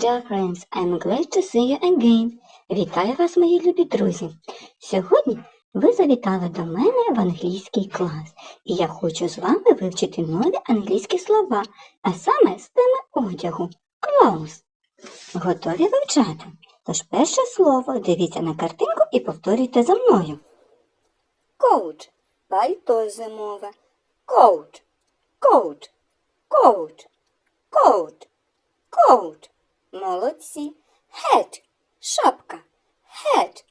dear friends, I'm glad to see you again. Вітаю вас, мої любі друзі. Сьогодні ви завітали до мене в англійський клас, і я хочу з вами вивчити нові англійські слова, а саме з теми одягу clothes. Готові вивчати? Тож перше слово дивіться на картинку і повторюйте за мною. Coat – пальто зимове. Coat, coat, coat, coat, coat. Молодці. Hat – шапка. Hat,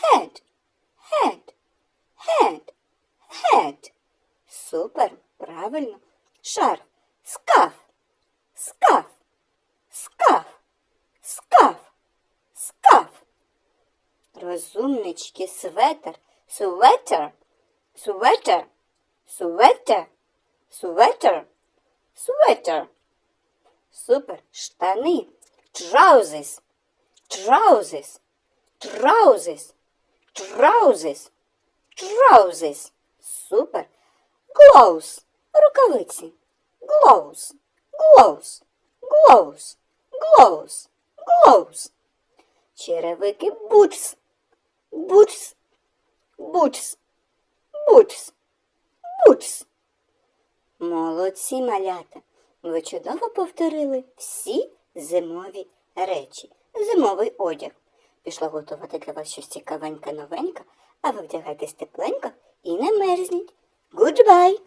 hat, hat, hat, hat. Супер, правильно. Шарф. Скаф, скаф, скаф, скаф, скаф. Розумнички, светер, светер, светер, светер, светер, светер. Супер, штани, trousers, trousers, trousers, trousers, trousers. Супер. Gloves, рукавиці. Gloves, gloves, gloves, gloves, gloves. Черевики. Молодці малята. Ви чудово повторили всі зимові речі. Зимовий одяг. Пішла готувати для вас щось цікавеньке новеньке, а ви вдягайтесь тепленько і не мерзніть. Goodbye!